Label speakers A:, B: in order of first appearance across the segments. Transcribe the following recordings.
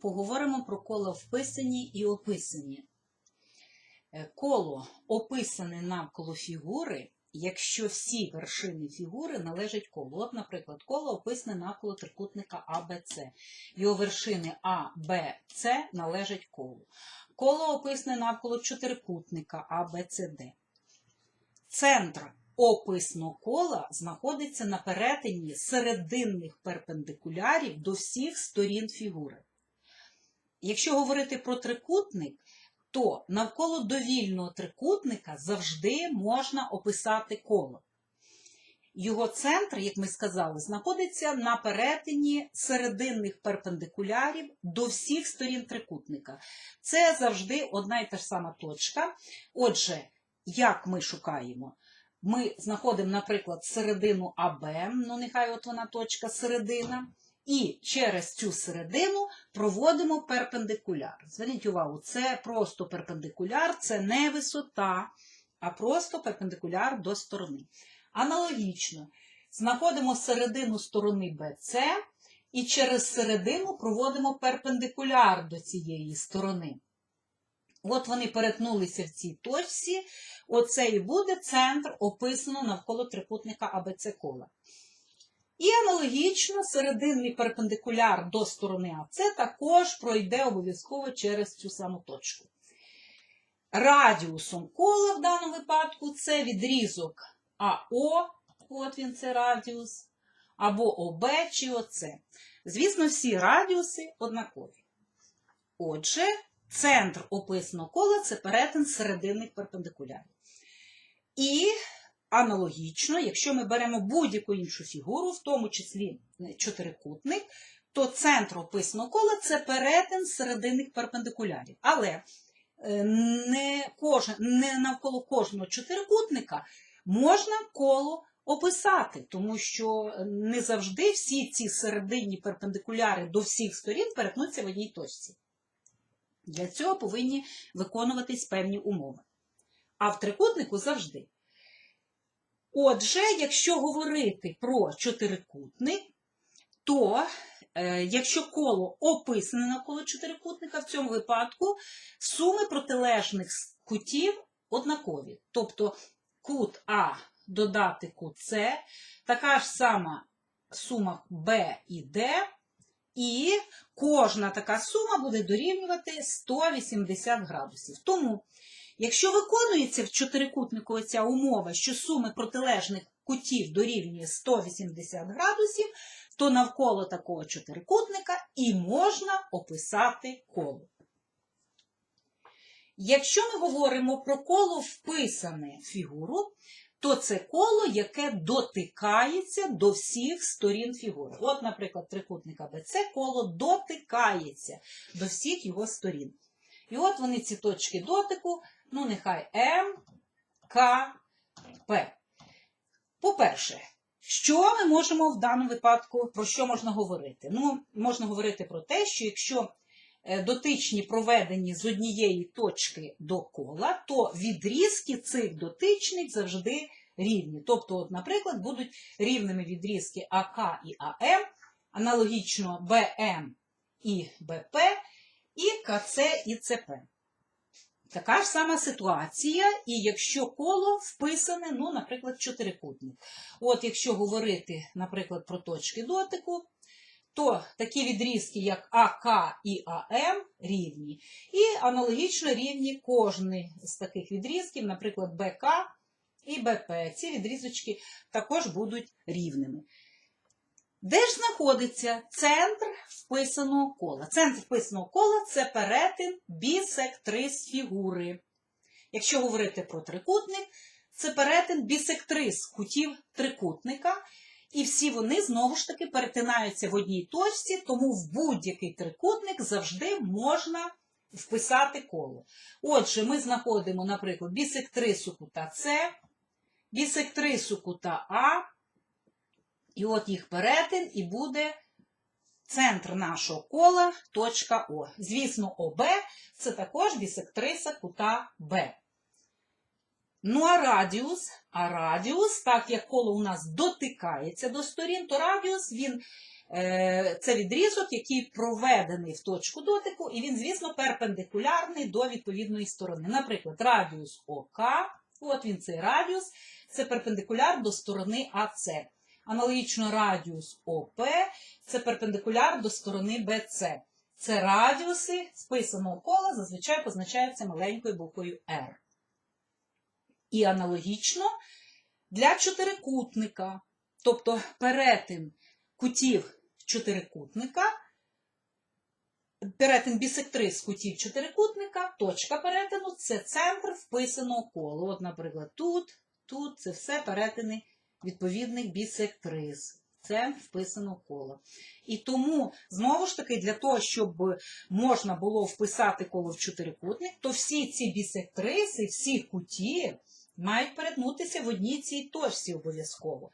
A: поговоримо про коло вписані і описані. Е, Коло описане навколо фігури, якщо всі вершини фігури належать колу. От, наприклад, коло описане навколо трикутника АБЦ. Його вершини А, Б, С належать колу. Коло описане навколо чотирикутника АБЦД. Центр описного кола знаходиться на перетині серединних перпендикулярів до всіх сторін фігури. Якщо говорити про трикутник, то навколо довільного трикутника завжди можна описати коло. Його центр, як ми сказали, знаходиться на перетині серединних перпендикулярів до всіх сторін трикутника. Це завжди одна і та ж сама точка. Отже, як ми шукаємо? Ми знаходимо, наприклад, середину АБ, ну нехай от вона точка середина, і через цю середину проводимо перпендикуляр. Зверніть увагу, це просто перпендикуляр, це не висота, а просто перпендикуляр до сторони. Аналогічно, знаходимо середину сторони BC і через середину проводимо перпендикуляр до цієї сторони. От вони перетнулися в цій точці, оце і буде центр, описано навколо трикутника АБЦ кола. І аналогічно серединний перпендикуляр до сторони АЦ також пройде обов'язково через цю саму точку. Радіусом кола в даному випадку це відрізок АО, от він це радіус, або ОБ чи ОЦ. Звісно, всі радіуси однакові. Отже, центр описаного кола це перетин серединних перпендикулярів. І аналогічно, якщо ми беремо будь-яку іншу фігуру, в тому числі чотирикутник, то центр описаного кола це перетин серединних перпендикулярів. Але е, не, кожен, не навколо кожного чотирикутника можна коло описати, тому що не завжди всі ці серединні перпендикуляри до всіх сторін перетнуться в одній точці. Для цього повинні виконуватись певні умови. А в трикутнику завжди. Отже, якщо говорити про чотирикутник, то е, якщо коло описане навколо чотирикутника, в цьому випадку суми протилежних кутів однакові. Тобто кут А додати кут С, така ж сама сума Б і Д, і кожна така сума буде дорівнювати 180 градусів. Тому, якщо виконується в чотирикутнику ця умова, що суми протилежних кутів дорівнює 180 градусів, то навколо такого чотирикутника і можна описати коло. Якщо ми говоримо про коло вписане в фігуру, то це коло, яке дотикається до всіх сторін фігури. От, наприклад, трикутник АБЦ коло дотикається до всіх його сторін. І от вони ці точки дотику, ну, нехай М, К, П. По-перше, що ми можемо в даному випадку, про що можна говорити? Ну, можна говорити про те, що якщо е, дотичні проведені з однієї точки до кола, то відрізки цих дотичних завжди рівні. Тобто, от, наприклад, будуть рівними відрізки АК і АМ, аналогічно БМ і БП, і КЦ і ЦП. Така ж сама ситуація, і якщо коло вписане, ну, наприклад, чотирикутник. От якщо говорити, наприклад, про точки дотику, то такі відрізки, як АК і АМ, рівні. І аналогічно рівні кожний з таких відрізків, наприклад, БК і БП. Ці відрізочки також будуть рівними. Де ж знаходиться центр вписаного кола? Центр вписаного кола це перетин бісектрис фігури. Якщо говорити про трикутник, це перетин бісектрис кутів трикутника. І всі вони знову ж таки перетинаються в одній точці, тому в будь-який трикутник завжди можна вписати коло. Отже, ми знаходимо, наприклад, бісектрису кута С, бісектрису кута А, і от їх перетин, і буде центр нашого кола, точка О. Звісно, ОБ це також бісектриса кута Б. Ну, а радіус, а радіус, так як коло у нас дотикається до сторін, то радіус він Е, Це відрізок, який проведений в точку дотику, і він, звісно, перпендикулярний до відповідної сторони. Наприклад, радіус ОК, от він цей радіус, це перпендикуляр до сторони АС. Аналогічно радіус ОП це перпендикуляр до сторони БЦ. Це радіуси списаного кола зазвичай позначаються маленькою буквою R. І аналогічно для чотирикутника, тобто перетин кутів чотирикутника, перетин бісектрис кутів чотирикутника, точка перетину це центр вписаного кола. От, наприклад, тут, тут це все перетини відповідних бісектрис. Це вписано коло. І тому, знову ж таки, для того, щоб можна було вписати коло в чотирикутник, то всі ці бісектриси, всі куті мають перетнутися в одній цій точці обов'язково.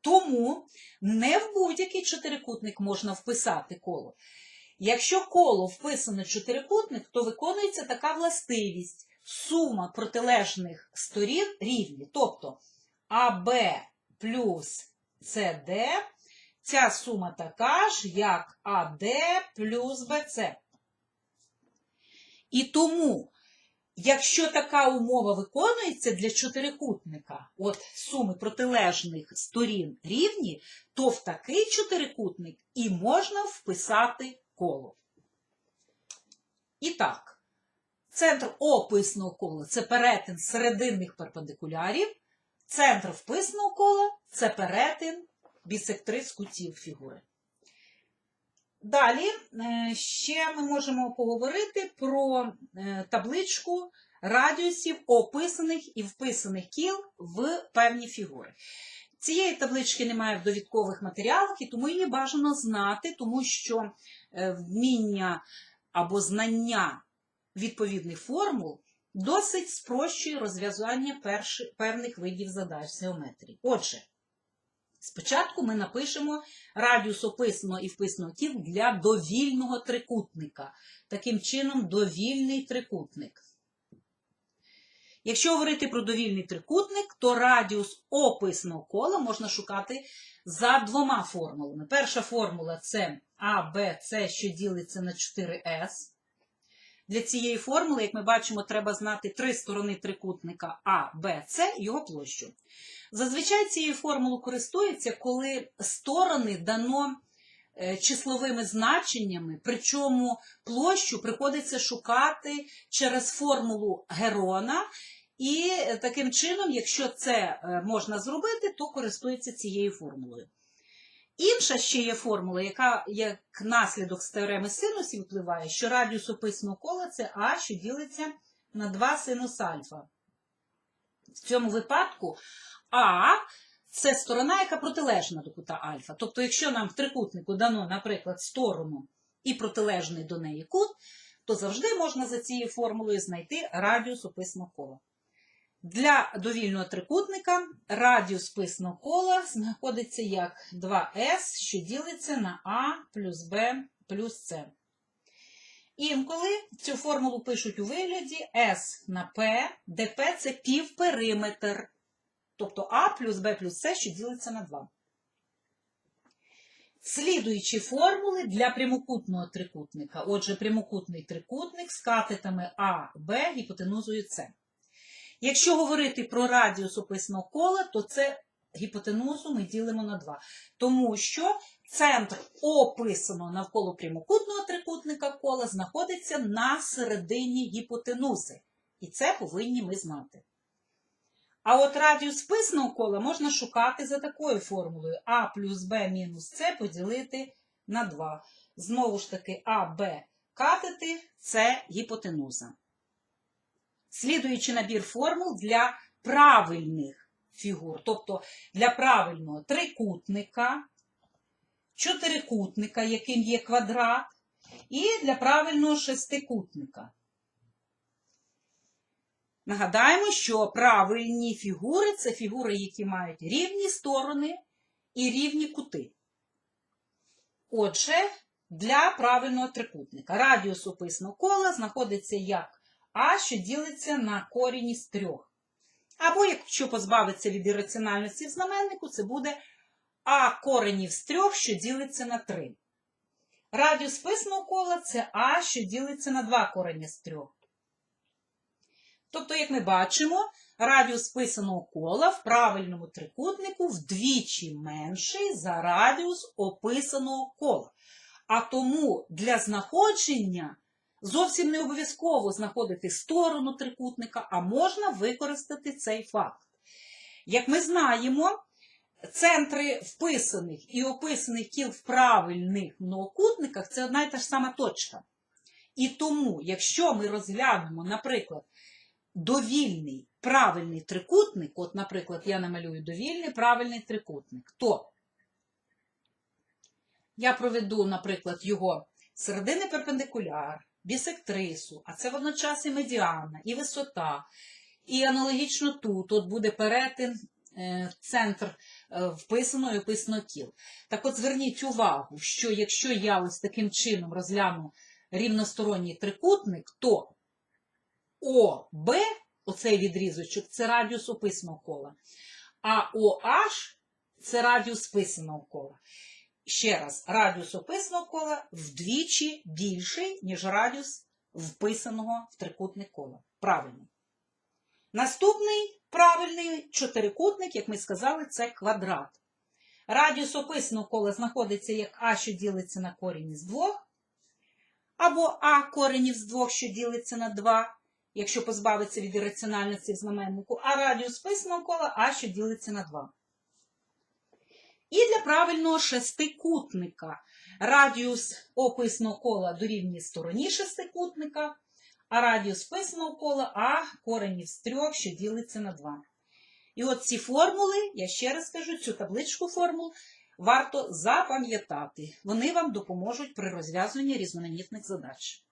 A: Тому не в будь-який чотирикутник можна вписати коло. Якщо коло вписано в чотирикутник, то виконується така властивість. Сума протилежних сторін рівні. Тобто АБ плюс СД, ця сума така ж, як АД плюс БЦ. І тому, якщо така умова виконується для чотирикутника, от суми протилежних сторін рівні, то в такий чотирикутник і можна вписати коло. І так, центр описного кола це перетин серединних перпендикулярів, центр вписного кола це перетин бісектрис кутів фігури. Далі е, ще ми можемо поговорити про е, табличку радіусів описаних і вписаних кіл в певні фігури. Цієї таблички немає в довідкових матеріалах, і тому її бажано знати, тому що е, вміння або знання відповідних формул досить спрощує розв'язання певних видів задач з геометрії. Отже, спочатку ми напишемо радіус описаного і вписаного кіл для довільного трикутника. Таким чином, довільний трикутник. Якщо говорити про довільний трикутник, то радіус описного кола можна шукати за двома формулами. Перша формула це А, Б, С, що ділиться на 4С. Для цієї формули, як ми бачимо, треба знати три сторони трикутника А, Б, С його площу. Зазвичай цією формулою користуються, коли сторони дано е, числовими значеннями, причому площу приходиться шукати через формулу Герона. І е, таким чином, якщо це е, можна зробити, то користується цією формулою. Інша ще є формула, яка як наслідок з теореми синусів випливає, що радіус описаного кола це А, що ділиться на 2 синус альфа. В цьому випадку А це сторона, яка протилежна до кута альфа. Тобто, якщо нам в трикутнику дано, наприклад, сторону і протилежний до неї кут, то завжди можна за цією формулою знайти радіус описаного кола. Для довільного трикутника радіус списного кола знаходиться як 2s, що ділиться на А плюс Б плюс С. Інколи цю формулу пишуть у вигляді S на P, де P це півпериметр. Тобто А плюс Б плюс С, що ділиться на 2. Слідуючі формули для прямокутного трикутника. Отже, прямокутний трикутник з катетами А, Б, гіпотенузою С. Якщо говорити про радіус описаного кола, то це гіпотенузу ми ділимо на 2. Тому що центр описаного навколо прямокутного трикутника кола знаходиться на середині гіпотенузи. І це повинні ми знати. А от радіус списного кола можна шукати за такою формулою А плюс Б мінус С поділити на 2. Знову ж таки, А, Б катети це гіпотенуза. Слідуючий набір формул для правильних фігур, тобто для правильного трикутника, чотирикутника, яким є квадрат, і для правильного шестикутника. Нагадаємо, що правильні фігури це фігури, які мають рівні сторони і рівні кути. Отже, для правильного трикутника радіус описаного кола знаходиться як А, що ділиться на корінь із трьох. Або, якщо позбавитися від ірраціональності в знаменнику, це буде а коренів з трьох, що ділиться на 3. Радіус писаного кола це а, що ділиться на 2 корені з трьох. Тобто, як ми бачимо, радіус писаного кола в правильному трикутнику вдвічі менший за радіус описаного кола. А тому для знаходження зовсім не обов'язково знаходити сторону трикутника, а можна використати цей факт. Як ми знаємо, центри вписаних і описаних кіл в правильних многокутниках це одна і та ж сама точка. І тому, якщо ми розглянемо, наприклад, довільний правильний трикутник, от, наприклад, я намалюю довільний правильний трикутник, то я проведу, наприклад, його середини перпендикуляр, бісектрису, а це водночас і медіана, і висота. І аналогічно тут от буде перетин е, центр е, вписаного і описаного кіл. Так от зверніть увагу, що якщо я ось таким чином розгляну рівносторонній трикутник, то ОБ, оцей відрізочок, це радіус описаного кола, а OH це радіус писаного кола. Ще раз, радіус описаного кола вдвічі більший, ніж радіус вписаного в трикутник кола. Правильно. Наступний правильний чотирикутник, як ми сказали, це квадрат. Радіус описаного кола знаходиться як А, що ділиться на корінь із двох, або А коренів з двох, що ділиться на 2, якщо позбавиться від ірраціональності в знаменнику, а радіус писаного кола А, що ділиться на 2. І для правильного шестикутника радіус описного кола дорівнює стороні шестикутника, а радіус писаного кола А коренів з трьох, що ділиться на 2. І от ці формули, я ще раз скажу, цю табличку формул варто запам'ятати. Вони вам допоможуть при розв'язуванні різноманітних задач.